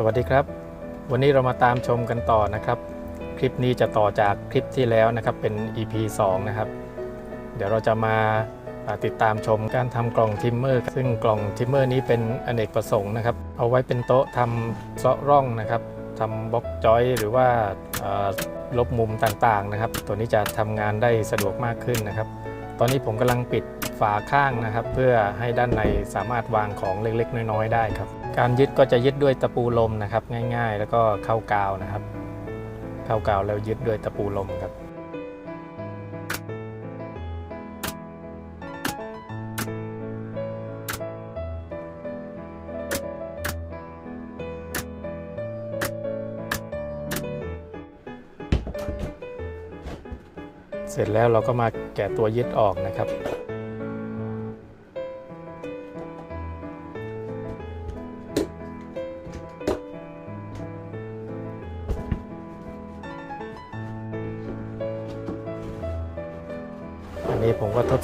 สวัสดีครับ วันนี้เรามาตามชมกันต่อนะครับ คลิปนี้จะต่อจากคลิปที่แล้วนะครับเป็น EP 2 นะครับ เดี๋ยวเราจะมาติดตามชมการทำกล่องทิมเมอร์ซึ่งกล่องทิมเมอร์นี้เป็นอเนกประสงค์นะครับ เอาไว้เป็นโต๊ะทำเซาะร่องนะครับทำบล็อกจอยหรือว่าลบมุมต่างๆนะครับ ตัวนี้จะทำงานได้สะดวกมากขึ้นนะครับ ตอนนี้ผมกำลังปิดฝาข้างนะครับ เพื่อให้ด้านในสามารถวางของเล็กๆ น้อยๆ ได้ครับ การยึดก็จะยึดด้วยตะปูลมนะครับ ง่าย ๆ แล้วก็เข้ากาวนะครับ เข้ากาวแล้วยึดด้วยตะปูลมครับเสร็จแล้วเราก็มาแกะตัวยึดออกนะครับ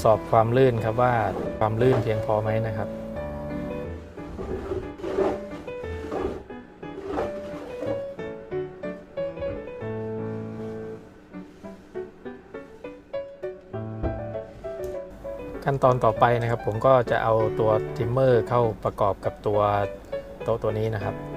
สอบความลื่นครับว่าความลื่นเพียงพอไหมนะครับขั้นตอนต่อไปนะครับ ผมก็จะเอาตัวทิมเมอร์เข้าประกอบกับตัวโต๊ะตัวนี้นะครับ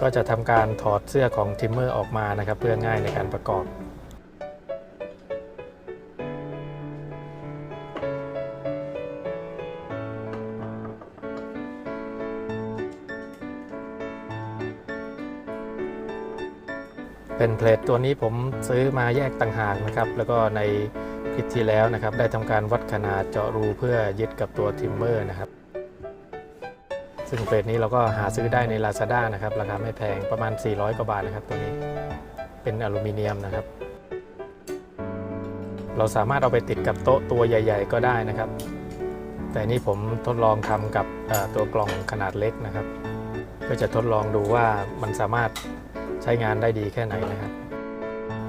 ก็จะทำการถอดเสื้อของทิมเมอร์ออกมานะครับ เพื่อง่ายในการประกอบเป็นเพลทตัวนี้ผมซื้อมาแยกต่างหากนะครับ แล้วก็ในคลิปที่แล้วนะครับ ได้ทำการวัดขนาดเจาะรูเพื่อยึดกับตัวทิมเมอร์นะครับ ซึ่งเพลทนี้เราก็หาซื้อได้ใน Lazada นะครับ ราคาไม่แพงประมาณ 400 กว่าบาทนะครับตัวนี้ เป็นอลูมิเนียมนะครับ เราสามารถเอาไปติดกับโต๊ะตัวใหญ่ ๆ ก็ได้นะครับ แต่นี่ผมทดลองทำกับตัวกล่องขนาดเล็กนะครับเพื่อจะทดลองดูว่ามันสามารถใช้งานได้ดีแค่ไหนนะครับ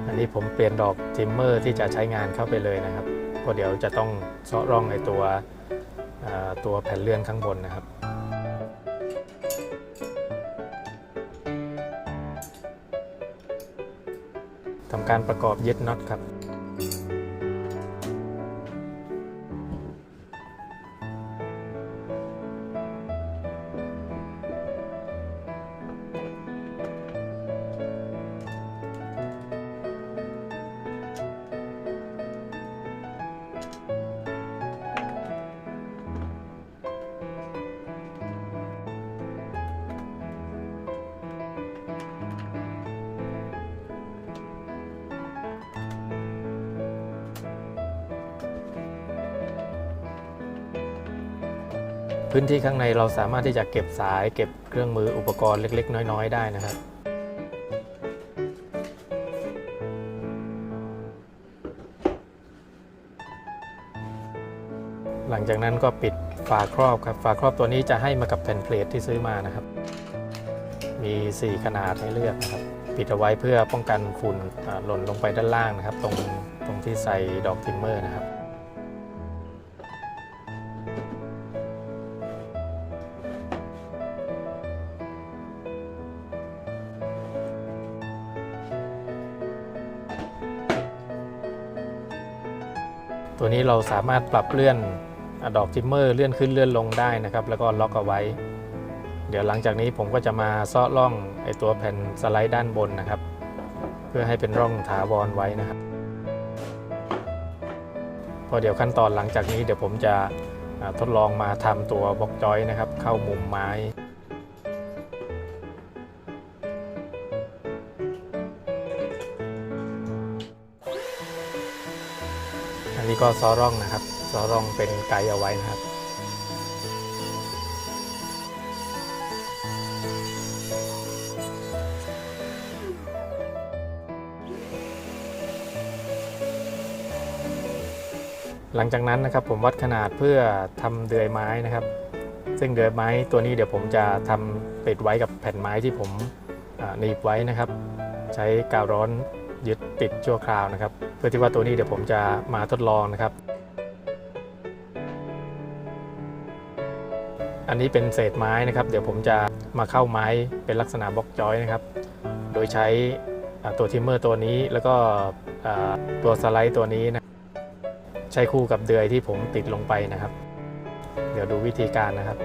อันนี้ผมเปลี่ยนดอกทิมเมอร์ที่จะใช้งานเข้าไปเลยนะครับเพราะเดี๋ยวจะต้องเซาะร่องในตัวตัวแผ่นเลื่อนข้างบนนะครับ การประกอบยึดน็อตครับ พื้นที่ข้างในเราสามารถที่จะเก็บสาย เก็บเครื่องมืออุปกรณ์เล็ก ๆ น้อย ๆ ได้นะครับหลังจากนั้นก็ปิดฝาครอบครับฝาครอบตัวนี้จะให้มากับแผ่นเพลทที่ซื้อมานะครับ มี 4 ขนาดให้เลือกนะครับ ปิดเอาไว้เพื่อป้องกันฝุ่นหล่นลงไปด้านล่างนะครับ ตรงตรงที่ใส่ดอกทิมเมอร์นะครับ ตัวนี้เราสามารถปรับเลื่อนดอกทิมเมอร์เลื่อนขึ้นเลื่อนลงได้นะครับ แล้วก็ล็อกเอาไว้ เดี๋ยวหลังจากนี้ผมก็จะมาเซาะร่องไอตัวแผ่นสไลด์ด้านบนนะครับ เพื่อให้เป็นร่องถาวรไว้นะครับพอเดี๋ยวขั้นตอนหลังจากนี้เดี๋ยวผมจะทดลองมาทำตัวบล็อกจอยนะครับ เข้ามุมไม้ นี้ก็ซอร่องนะครับ ซอร่องเป็นไกด์เอาไว้นะครับ หลังจากนั้นนะครับผมวัดขนาดเพื่อทำเดือยไม้นะครับ ซึ่งเดือยไม้ตัวนี้เดี๋ยวผมจะทำติดไว้กับแผ่นไม้ที่ผมหนีบไว้นะครับ ใช้กาวร้อนยึดติดชั่วคราวนะครับ เพื่อที่ว่าตัวนี้เดี๋ยวผมจะมาทดลองนะครับ อันนี้เป็นเศษไม้นะครับ เดี๋ยวผมจะมาเข้าไม้เป็นลักษณะบล็อกจอยนะครับ โดยใช้ตัวทิมเมอร์ตัวนี้แล้วก็ตัวสไลด์ตัวนี้นะใช้คู่กับเดือยที่ผมติดลงไปนะครับ เดี๋ยวดูวิธีการนะครับ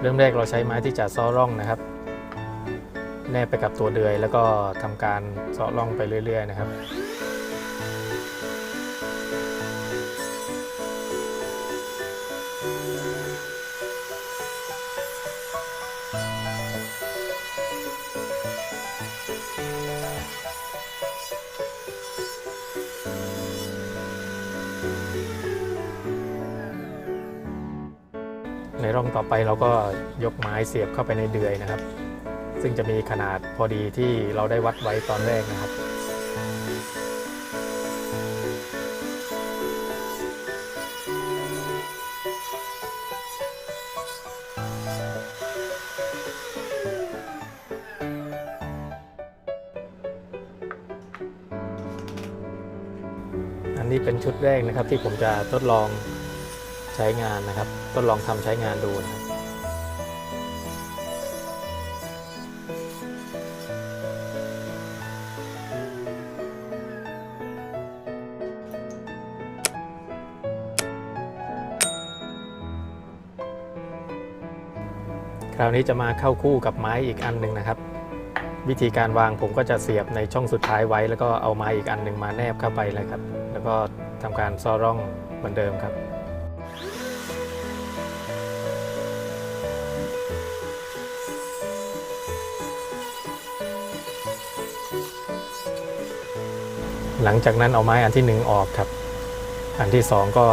เริ่มแรกเราใช้ไม้ที่จะซ้อร่องนะครับ แนบไปกับตัวเดือย แล้วก็ทำการเซาะร่องไปเรื่อย ๆ นะครับในร่องต่อไปเราก็ยกไม้เสียบเข้าไปในเดือยนะครับ ซึ่งจะมีขนาดพอดีที่เราได้วัดไว้ตอนแรกนะครับ อันนี้เป็นชุดแรกนะครับที่ผมจะทดลองใช้งานนะครับ ทดลองทำใช้งานดูนะครับ คราวนี้จะมาเข้าคู่กับไม้อีกอันหนึ่งนะครับ วิธีการวางผมก็จะเสียบในช่องสุดท้ายไว้ แล้วก็เอาไม้อีกอันหนึ่งมาแนบเข้าไปเลยครับ แล้วก็ทำการซ้อร่องเหมือนเดิมครับหลังจากนั้นเอาไม้อันที่หนึ่งออกครับ อันที่สองก็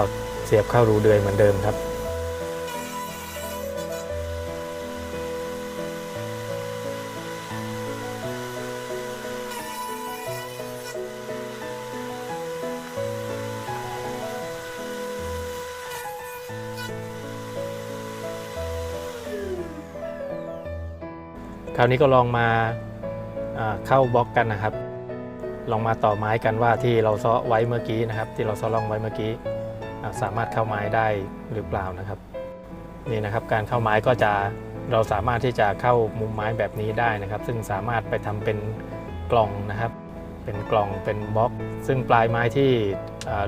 เสียบเข้ารูเดือยเหมือนเดิมครับ คราวนี้ก็ลองมาเข้าบล็อกกันนะครับ ลองมาต่อไม้กันว่าที่เราซ้อไว้เมื่อกี้นะครับ ที่เราซ้อลองไว้เมื่อกี้สามารถเข้าไม้ได้หรือเปล่านะครับ นี่นะครับการเข้าไม้ก็จะเราสามารถที่จะเข้ามุมไม้แบบนี้ได้นะครับ ซึ่งสามารถไปทำเป็นกล่องนะครับ เป็นกล่องเป็นบล็อก ซึ่งปลายไม้ที่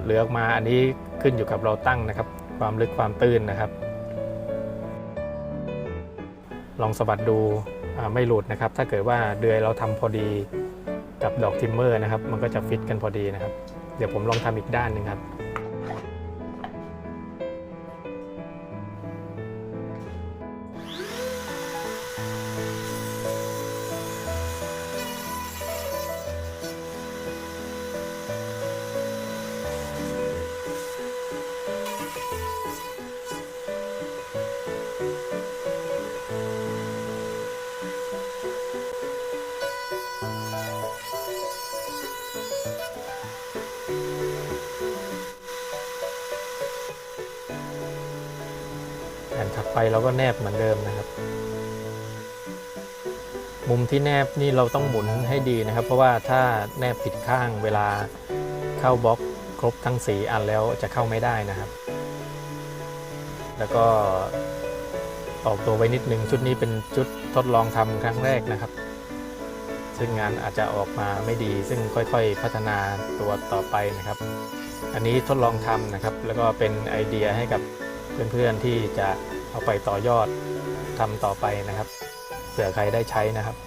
เหลือออกมาอันนี้ขึ้นอยู่กับเราตั้งนะครับ ความลึกความตื้นนะครับ ลองสะบัดดู ไม่หลุดนะครับ ถ้าเกิดว่าเดือยเราทำพอดีกับดอกทิมเมอร์นะครับ มันก็จะฟิตกันพอดีนะครับ เดี๋ยวผมลองทำอีกด้านหนึ่งครับ ไปเราก็แนบเหมือนเดิมนะครับ มุมที่แนบนี่เราต้องหมุนให้ดีนะครับ เพราะว่าถ้าแนบผิดข้างเวลาเข้าบล็อกครบทั้งสีอันแล้วจะเข้าไม่ได้นะครับ แล้วก็ออกตัวไว้นิดนึงชุดนี้เป็นชุดทดลองทำครั้งแรกนะครับ ซึ่งงานอาจจะออกมาไม่ดี ซึ่งค่อยๆ พัฒนาตัวต่อไปนะครับ อันนี้ทดลองทำนะครับ แล้วก็เป็นไอเดียให้กับเพื่อนๆที่จะ เอาไปต่อยอดทำต่อไปนะครับเผื่อใครได้ใช้นะครับ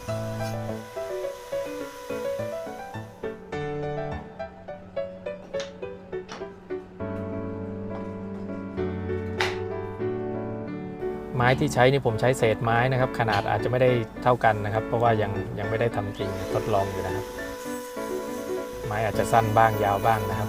ไม้ที่ใช้นี่ผมใช้เศษไม้นะครับ ขนาดอาจจะไม่ได้เท่ากันนะครับ เพราะว่ายังยังไม่ได้ทำจริงทดลองอยู่นะครับ ไม้อาจจะสั้นบ้างยาวบ้างนะครับ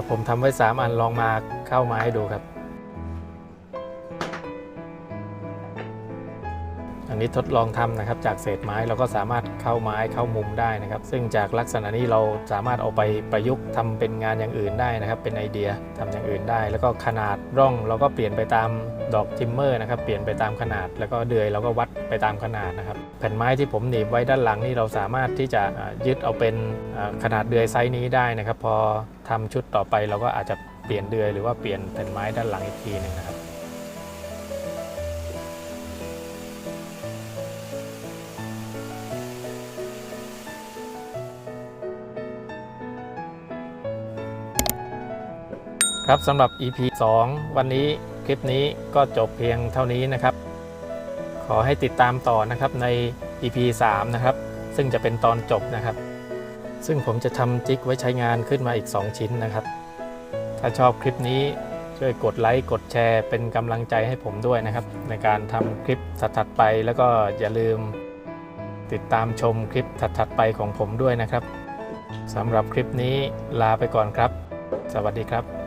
ครับผมทำไว้ 3 อันลองมาเข้ามาให้ดูครับ นี้ทดลองทำนะครับ จากเศษไม้เราก็สามารถเข้าไม้เข้ามุมได้นะครับ ซึ่งจากลักษณะนี้เราสามารถเอาไปประยุกต์ทำเป็นงานอย่างอื่นได้นะครับ เป็นไอเดียทำอย่างอื่นได้ แล้วก็ขนาดร่องเราก็เปลี่ยนไปตามดอกทิมเมอร์นะครับเปลี่ยนไปตามขนาด แล้วก็เดือยเราก็วัดไปตามขนาดนะครับ แผ่นไม้ที่ผมหนีบไว้ด้านหลังนี่เราสามารถที่จะยึดเอาเป็นขนาดเดือยไซส์นี้ได้นะครับ พอทำชุดต่อไปเราก็อาจจะเปลี่ยนเดือยหรือว่าเปลี่ยนแผ่นไม้ด้านหลังอีกทีหนึ่งนะครับ ครับสำหรับ EP 2 วันนี้คลิปนี้ก็จบเพียงเท่านี้นะครับ ขอให้ติดตามต่อนะครับใน EP 3 นะครับ ซึ่งจะเป็นตอนจบนะครับ ซึ่งผมจะทำจิ๊กไว้ใช้งานขึ้นมาอีก 2 ชิ้นนะครับ ถ้าชอบคลิปนี้ช่วยกดไลค์กดแชร์ เป็นกำลังใจให้ผมด้วยนะครับ ในการทำคลิปถัดๆไปแล้วก็อย่าลืม ติดตามชมคลิปถัดๆไปของผมด้วยนะครับสำหรับคลิปนี้ลาไปก่อนครับ สวัสดีครับ